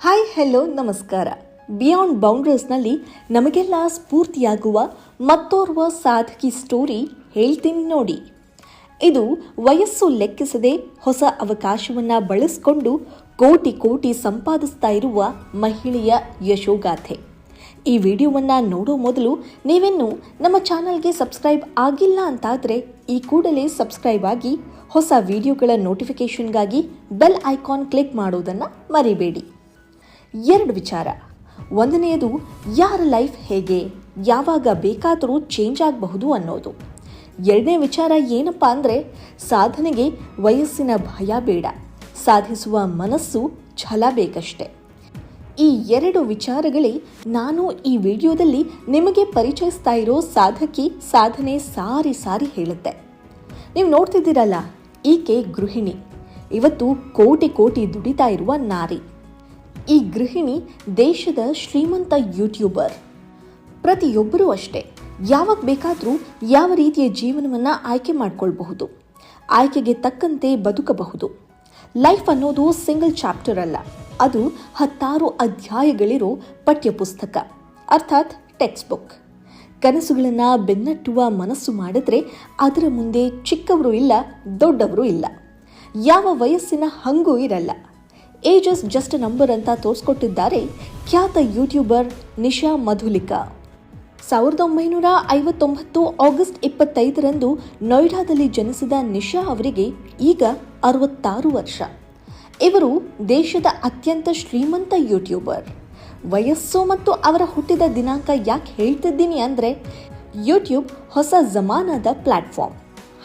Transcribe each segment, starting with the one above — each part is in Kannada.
ಹಾಯ್ ಹೆಲೋ ನಮಸ್ಕಾರ. ಬಿಯಾಂಡ್ ಬೌಂಡ್ರೀಸ್ನಲ್ಲಿ ನಮಗೆಲ್ಲ ಸ್ಫೂರ್ತಿಯಾಗುವ ಮತ್ತೋರ್ವ ಸಾಧಕಿ ಸ್ಟೋರಿ ಹೇಳ್ತೀನಿ ನೋಡಿ. ಇದು ವಯಸ್ಸು ಲೆಕ್ಕಿಸದೆ ಹೊಸ ಅವಕಾಶವನ್ನು ಬಳಸಿಕೊಂಡು ಕೋಟಿ ಕೋಟಿ ಸಂಪಾದಿಸ್ತಾ ಇರುವ ಮಹಿಳೆಯ ಯಶೋಗಾಥೆ. ಈ ವಿಡಿಯೋವನ್ನು ನೋಡೋ ಮೊದಲು ನೀವಿನ್ನೂ ನಮ್ಮ ಚಾನಲ್ಗೆ ಸಬ್ಸ್ಕ್ರೈಬ್ ಆಗಿಲ್ಲ ಅಂತಾದರೆ ಈ ಕೂಡಲೇ ಸಬ್ಸ್ಕ್ರೈಬ್ ಆಗಿ ಹೊಸ ವಿಡಿಯೋಗಳ ನೋಟಿಫಿಕೇಷನ್ಗಾಗಿ ಬೆಲ್ ಐಕಾನ್ ಕ್ಲಿಕ್ ಮಾಡೋದನ್ನು ಮರಿಬೇಡಿ. ಎರಡು ವಿಚಾರ. ಒಂದನೆಯದು, ಯಾರ ಲೈಫ್ ಹೇಗೆ, ಯಾವಾಗ ಬೇಕಾದರೂ ಚೇಂಜ್ ಆಗಬಹುದು ಅನ್ನೋದು. ಎರಡನೇ ವಿಚಾರ ಏನಪ್ಪ ಅಂದರೆ, ಸಾಧನೆಗೆ ವಯಸ್ಸಿನ ಭಯ ಬೇಡ. ಸಾಧಿಸುವ ಮನಸ್ಸು ಛಲ ಬೇಕಷ್ಟೆ. ಈ ಎರಡು ವಿಚಾರಗಳೇ ನಾನು ಈ ವಿಡಿಯೋದಲ್ಲಿ ನಿಮಗೆ ಪರಿಚಯಿಸ್ತಾ ಇರೋ ಸಾಧಕಿ ಸಾಧನೆ ಸಾರಿ ಸಾರಿ ಹೇಳುತ್ತೆ. ನೀವು ನೋಡ್ತಿದ್ದೀರಲ್ಲ, ಈಕೆ ಗೃಹಿಣಿ. ಇವತ್ತು ಕೋಟಿ ಕೋಟಿ ದುಡಿತಾ ಇರುವ ನಾರಿ. ಈ ಗೃಹಿಣಿ ದೇಶದ ಶ್ರೀಮಂತ ಯೂಟ್ಯೂಬರ್. ಪ್ರತಿಯೊಬ್ಬರೂ ಅಷ್ಟೇ, ಯಾವಾಗ ಬೇಕಾದರೂ ಯಾವ ರೀತಿಯ ಜೀವನವನ್ನು ಆಯ್ಕೆ ಮಾಡಿಕೊಳ್ಬಹುದು, ಆಯ್ಕೆಗೆ ತಕ್ಕಂತೆ ಬದುಕಬಹುದು. ಲೈಫ್ ಅನ್ನೋದು ಸಿಂಗಲ್ ಚಾಪ್ಟರ್ ಅಲ್ಲ, ಅದು ಹತ್ತಾರು ಅಧ್ಯಾಯಗಳಿರೋ ಪಠ್ಯಪುಸ್ತಕ, ಅರ್ಥಾತ್ ಟೆಕ್ಸ್ಟ್ ಬುಕ್ ಕನಸುಗಳನ್ನು ಬೆನ್ನಟ್ಟುವ ಮನಸ್ಸು ಮಾಡಿದ್ರೆ ಅದರ ಮುಂದೆ ಚಿಕ್ಕವರು ಇಲ್ಲ, ದೊಡ್ಡವರು ಇಲ್ಲ. ಯಾವ ವಯಸ್ಸಿನ ಹಂಗೂ ಇರಲ್ಲ. ಏಜ್ ಇಸ್ ಜಸ್ಟ್ ನಂಬರ್ ಅಂತ ತೋರಿಸ್ಕೊಟ್ಟಿದ್ದಾರೆ ಖ್ಯಾತ ಯೂಟ್ಯೂಬರ್ ನಿಶಾ ಮಧುಲಿಕಾ. ಸಾವಿರದ ಒಂಬೈನೂರ ಐವತ್ತೊಂಬತ್ತು ಆಗಸ್ಟ್ ಇಪ್ಪತ್ತೈದರಂದು ನೋಯ್ಡಾದಲ್ಲಿ ಜನಿಸಿದ ನಿಶಾ ಅವರಿಗೆ ಈಗ ಅರವತ್ತಾರು ವರ್ಷ. ಇವರು ದೇಶದ ಅತ್ಯಂತ ಶ್ರೀಮಂತ ಯೂಟ್ಯೂಬರ್ ವಯಸ್ಸು ಮತ್ತು ಅವರ ಹುಟ್ಟಿದ ದಿನಾಂಕ ಯಾಕೆ ಹೇಳ್ತಿದ್ದೀನಿ ಅಂದರೆ ಯೂಟ್ಯೂಬ್ ಹೊಸ ಜಮಾನದ ಪ್ಲ್ಯಾಟ್ಫಾರ್ಮ್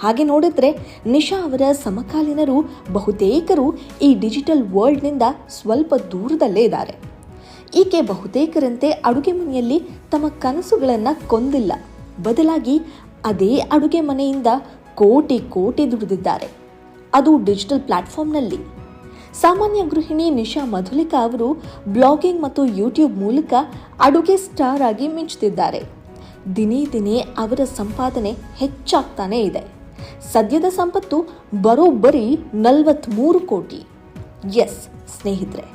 ಹಾಗೆ ನೋಡಿದ್ರೆ ನಿಶಾ ಅವರ ಸಮಕಾಲೀನರು ಬಹುತೇಕರು ಈ ಡಿಜಿಟಲ್ ವರ್ಲ್ಡ್ನಿಂದ ಸ್ವಲ್ಪ ದೂರದಲ್ಲೇ ಇದ್ದಾರೆ. ಈಕೆ ಬಹುತೇಕರಂತೆ ಅಡುಗೆ ಮನೆಯಲ್ಲಿ ತಮ್ಮ ಕನಸುಗಳನ್ನು ಕೊಂದಿಲ್ಲ. ಬದಲಾಗಿ ಅದೇ ಅಡುಗೆ ಮನೆಯಿಂದ ಕೋಟಿ ಕೋಟಿ ದುಡಿದಿದ್ದಾರೆ. ಅದು ಡಿಜಿಟಲ್ ಪ್ಲ್ಯಾಟ್ಫಾರ್ಮ್ನಲ್ಲಿ ಸಾಮಾನ್ಯ ಗೃಹಿಣಿ ನಿಶಾ ಮಧುಲಿಕಾ ಅವರು ಬ್ಲಾಗಿಂಗ್ ಮತ್ತು ಯೂಟ್ಯೂಬ್ ಮೂಲಕ ಅಡುಗೆ ಸ್ಟಾರ್ ಆಗಿ ಮಿಂಚುತ್ತಿದ್ದಾರೆ. ದಿನೇ ದಿನೇ ಅವರ ಸಂಪಾದನೆ ಹೆಚ್ಚಾಗ್ತಾನೇ ಇದೆ. ಸದ್ಯದ ಸಂಪತ್ತು ಬರೋಬ್ಬರಿ ನಲವತ್ತ್ಮೂರು ಕೋಟಿ. ಎಸ್, ಸ್ನೇಹಿತರೆ,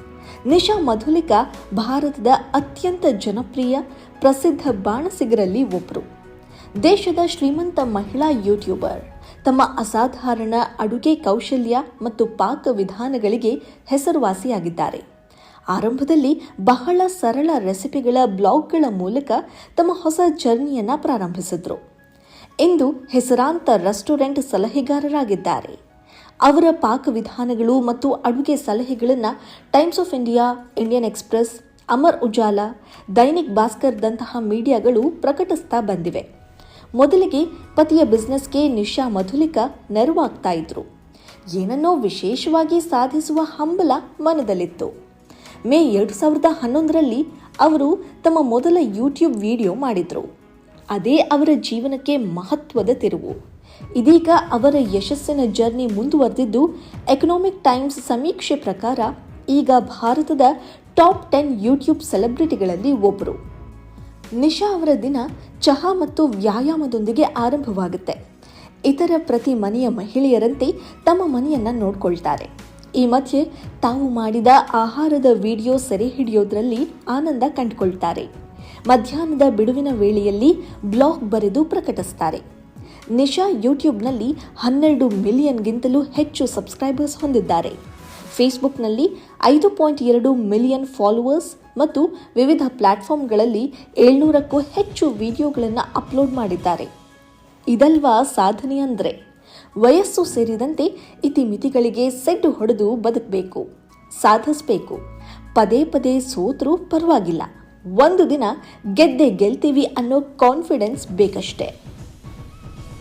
ನಿಶಾ ಮಧುಲಿಕಾ ಭಾರತದ ಅತ್ಯಂತ ಜನಪ್ರಿಯ ಪ್ರಸಿದ್ಧ ಬಾಣಸಿಗರಲ್ಲಿ ಒಬ್ಬರು ದೇಶದ ಶ್ರೀಮಂತ ಮಹಿಳಾ ಯೂಟ್ಯೂಬರ್. ತಮ್ಮ ಅಸಾಧಾರಣ ಅಡುಗೆ ಕೌಶಲ್ಯ ಮತ್ತು ಪಾಕ ವಿಧಾನಗಳಿಗೆ ಹೆಸರುವಾಸಿಯಾಗಿದ್ದಾರೆ. ಆರಂಭದಲ್ಲಿ ಬಹಳ ಸರಳ ರೆಸಿಪಿಗಳ ಬ್ಲಾಗ್ಗಳ ಮೂಲಕ ತಮ್ಮ ಹೊಸ ಜರ್ನಿಯನ್ನು ಪ್ರಾರಂಭಿಸಿದ್ರು. ಇಂದು ಹೆಸರಾಂತ ರೆಸ್ಟೋರೆಂಟ್ ಸಲಹೆಗಾರರಾಗಿದ್ದಾರೆ. ಅವರ ಪಾಕವಿಧಾನಗಳು ಮತ್ತು ಅಡುಗೆ ಸಲಹೆಗಳನ್ನು Times of India, Indian Express, Amar Ujala, Dainik ಭಾಸ್ಕರ್ದಂತಹ ಮೀಡಿಯಾಗಳು ಪ್ರಕಟಿಸ್ತಾ ಬಂದಿವೆ. ಮೊದಲಿಗೆ ಪತಿಯ ಬಿಸ್ನೆಸ್ಗೆ ನಿಶಾ ಮಧುಲಿಕಾ ನೆರವಾಗ್ತಾ ಇದ್ರು. ಏನನ್ನೋ ವಿಶೇಷವಾಗಿ ಸಾಧಿಸುವ ಹಂಬಲ ಮನದಲ್ಲಿತ್ತು. ಮೇ ಎರಡು ಸಾವಿರದ ಹನ್ನೊಂದರಲ್ಲಿ ಅವರು ತಮ್ಮ ಮೊದಲ ಯೂಟ್ಯೂಬ್ ವಿಡಿಯೋ ಮಾಡಿದರು. ಅದೇ ಅವರ ಜೀವನಕ್ಕೆ ಮಹತ್ವದ ತಿರುವು. ಇದೀಗ ಅವರ ಯಶಸ್ಸಿನ ಜರ್ನಿ ಮುಂದುವರೆದಿದ್ದು ಎಕನಾಮಿಕ್ ಟೈಮ್ಸ್ ಸಮೀಕ್ಷೆ ಪ್ರಕಾರ ಈಗ ಭಾರತದ ಟಾಪ್ ಟೆನ್ ಯೂಟ್ಯೂಬ್ ಸೆಲೆಬ್ರಿಟಿಗಳಲ್ಲಿ ಒಬ್ಬರು ನಿಶಾ ಅವರ ದಿನ ಚಹಾ ಮತ್ತು ವ್ಯಾಯಾಮದೊಂದಿಗೆ ಆರಂಭವಾಗುತ್ತೆ. ಇತರ ಪ್ರತಿ ಮನೆಯ ಮಹಿಳೆಯರಂತೆ ತಮ್ಮ ಮನೆಯನ್ನು ನೋಡ್ಕೊಳ್ತಾರೆ. ಈ ಮಧ್ಯೆ ತಾವು ಮಾಡಿದ ಆಹಾರದ ವಿಡಿಯೋ ಸೆರೆ ಹಿಡಿಯೋದ್ರಲ್ಲಿ ಆನಂದ ಕಂಡುಕೊಳ್ತಾರೆ. ಮಧ್ಯಾಹ್ನದ ಬಿಡುವಿನ ವೇಳೆಯಲ್ಲಿ ಬ್ಲಾಗ್ ಬರೆದು ಪ್ರಕಟಿಸ್ತಾರೆ. ನಿಶಾ ಯೂಟ್ಯೂಬ್ನಲ್ಲಿ ಹನ್ನೆರಡು ಮಿಲಿಯನ್ಗಿಂತಲೂ ಹೆಚ್ಚು ಸಬ್ಸ್ಕ್ರೈಬರ್ಸ್ ಹೊಂದಿದ್ದಾರೆ. ಫೇಸ್ಬುಕ್ನಲ್ಲಿ ಐದು ಪಾಯಿಂಟ್ ಎರಡು ಮಿಲಿಯನ್ ಫಾಲೋವರ್ಸ್ ಮತ್ತು ವಿವಿಧ ಪ್ಲ್ಯಾಟ್ಫಾರ್ಮ್ಗಳಲ್ಲಿ ಏಳ್ನೂರಕ್ಕೂ ಹೆಚ್ಚು ವಿಡಿಯೋಗಳನ್ನು ಅಪ್ಲೋಡ್ ಮಾಡಿದ್ದಾರೆ. ಇದಲ್ವಾ ಸಾಧನೆ ಅಂದರೆ? ವಯಸ್ಸು ಸೇರಿದಂತೆ ಇತಿಮಿತಿಗಳಿಗೆ ಸೆಡ್ಡು ಹೊಡೆದು ಬದುಕಬೇಕು, ಸಾಧಿಸಬೇಕು. ಪದೇ ಪದೇ ಸೋತರೂ ಪರವಾಗಿಲ್ಲ. ಒಂದು ದಿನ ಗೆದ್ದೆ ಗೆಲ್ತೀವಿ ಅನ್ನೋ ಕಾನ್ಫಿಡೆನ್ಸ್ ಬೇಕಷ್ಟೇ.